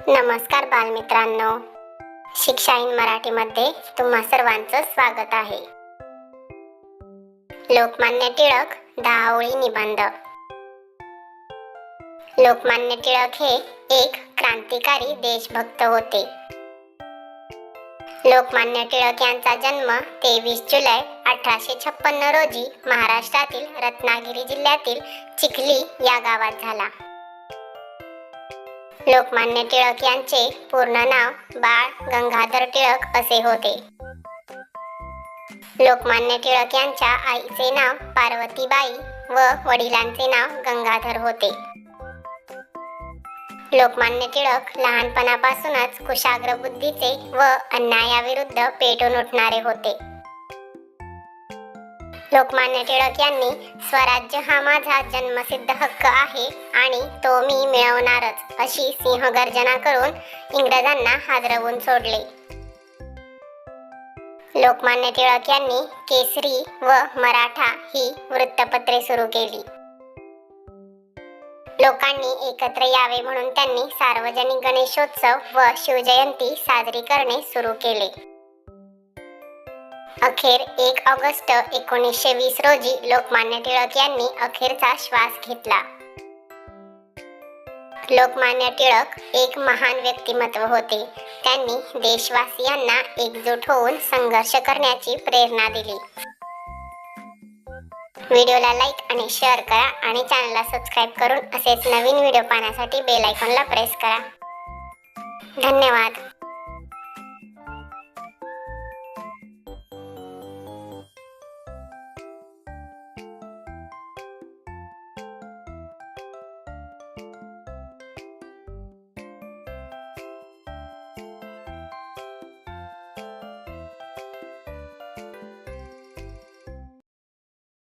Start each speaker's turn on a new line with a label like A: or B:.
A: नमस्कार बालमित्रांनो. शिक्षा इन मराठीमध्ये तुम्हा सर्वांचं स्वागत आहे. लोकमान्य टिळक दहा ओळी निबंध. लोकमान्य टिळक हे एक क्रांतिकारी देशभक्त होते. लोकमान्य टिळक यांचा जन्म तेवीस जुलै अठराशे छप्पन्न रोजी महाराष्ट्रातील रत्नागिरी जिल्ह्यातील चिखली या गावात झाला. लोकमान्य टिळक यांचे पूर्ण नाव बाळ गंगाधर टिळक असे होते. लोकमान्य टिळक यांच्या आईचे नाव पार्वतीबाई व वडिलांचे नाव गंगाधर होते. लोकमान्य टिळक लहानपणापासूनच कुशाग्र बुद्धीचे व अन्यायाविरुद्ध पेटून उठणारे होते. लोकमान्य टिळक यांनी स्वराज्य हा माझा जन्मसिद्ध हक्क आहे आणि तो मी मिळवणारच अशी सिंहगर्जना करून इंग्रजांना हादरवून सोडले. लोकमान्य टिळक यांनी केसरी व मराठा ही वृत्तपत्रे सुरू केली. लोकांनी एकत्र यावे म्हणून त्यांनी सार्वजनिक गणेशोत्सव व शिवजयंती साजरी करणे सुरू केले. अखेर एक ऑगस्ट एकोणीसशे वीस रोजी लोकमान्य टिळक यांनी अखेरचा श्वास घेतला. लोकमान्य टिळक एक महान व्यक्तिमत्व होते. त्यांनी देशवासियांना एकजूट होऊन संघर्ष करण्याची प्रेरणा दिली. व्हिडिओला लाईक आणि शेअर करा आणि चॅनलला सबस्क्राईब करून असेच नवीन व्हिडिओ पाहण्यासाठी बेल आयकॉनला प्रेस करा. धन्यवाद.